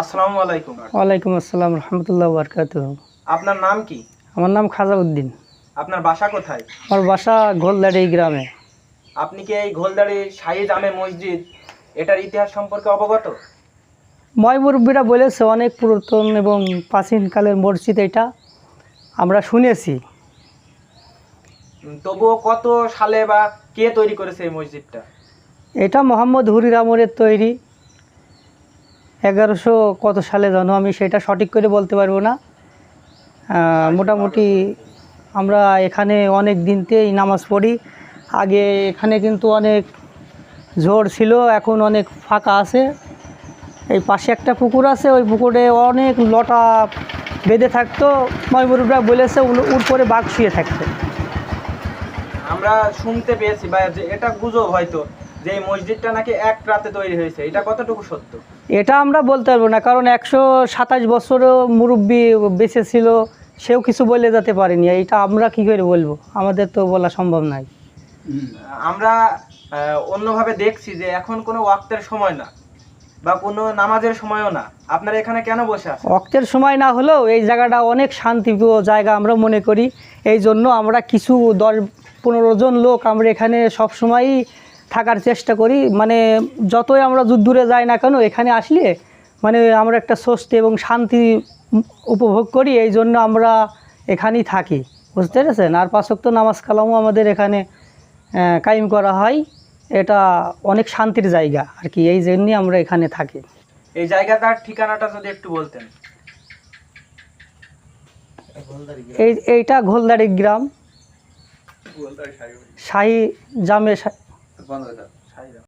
আসসালামু আলাইকুম। ওয়ালাইকুম আসসালাম রহমতুল্লাহ বরকাত আপনার নাম কি? আমার নাম খাজাউদ্দিন। আপনার বাসা কোথায়? আমার বাসা গোলদাড়ি গ্রামে। আপনি কি এই ঘোলদাড়ি শাহী জামে মসজিদ এটার ইতিহাস সম্পর্কে অবগত? ময় মুরব্বীরা বলেছে অনেক পুরাতন এবং প্রাচীনকালের মসজিদ এটা। আমরা শুনেছি। তবুও কত সালে বা কে তৈরি করেছে এই মসজিদটা? এটা মোহাম্মদ হুরির আমরের তৈরি। এগারোশো কত সালে জানো? আমি সেটা সঠিক করে বলতে পারব না। মোটামুটি আমরা এখানে অনেক দিনতেই নামাজ পড়ি। আগে এখানে কিন্তু অনেক ঝোড় ছিল, এখন অনেক ফাঁকা আছে। এই পাশে একটা পুকুর আছে, ওই পুকুরে অনেক লটা বেঁধে থাকতো। ময়মুরুবরা বলেছে, উল- উর পরে বাঘ শুয়ে থাকতো। আমরা শুনতে পেয়েছি বা এটা গুজব হয়তো। যে মসজিদটা নাকি এক রাতে তৈরি হয়েছে এটা কতটুকু সত্য? এটা আমরা বলতে পারব না কারণ একশো সাতাশ বছরও মুরব্বী বেঁচে ছিল সেও কিছু বলে যেতে পারেনি। এটা আমরা কি করে বলব? আমাদের তো বলা সম্ভব নয় আমরা অন্যভাবে দেখছি যে এখন কোনো ওয়াক্তের সময় না বা কোনো নামাজের সময়ও না। আপনারা এখানে কেন বসে আছেন? অক্তের সময় না হলেও এই জায়গাটা অনেক শান্তিপ্রিয় জায়গা আমরা মনে করি। এই জন্য আমরা কিছু দশ পনেরো জন লোক আমরা এখানে সব সময়ই থাকার চেষ্টা করি। মানে যতই আমরা দূর দূরে যাই না কেন এখানে আসলে মানে আমরা একটা স্বস্তি এবং শান্তি উপভোগ করি এই জন্য আমরা এখানেই থাকি। বুঝতে পেরেছেন? আর পাঁচক্ত নামাজ কালামও আমাদের এখানে কায়েম করা হয়। এটা অনেক শান্তির জায়গা আর কি এই জন্যই আমরা এখানে থাকি। এই জায়গাটার ঠিকানাটা যদি একটু বলতেন। এই এইটা ঘোলদাড়ি গ্রাম। শাহী জামে 放到这，差一点。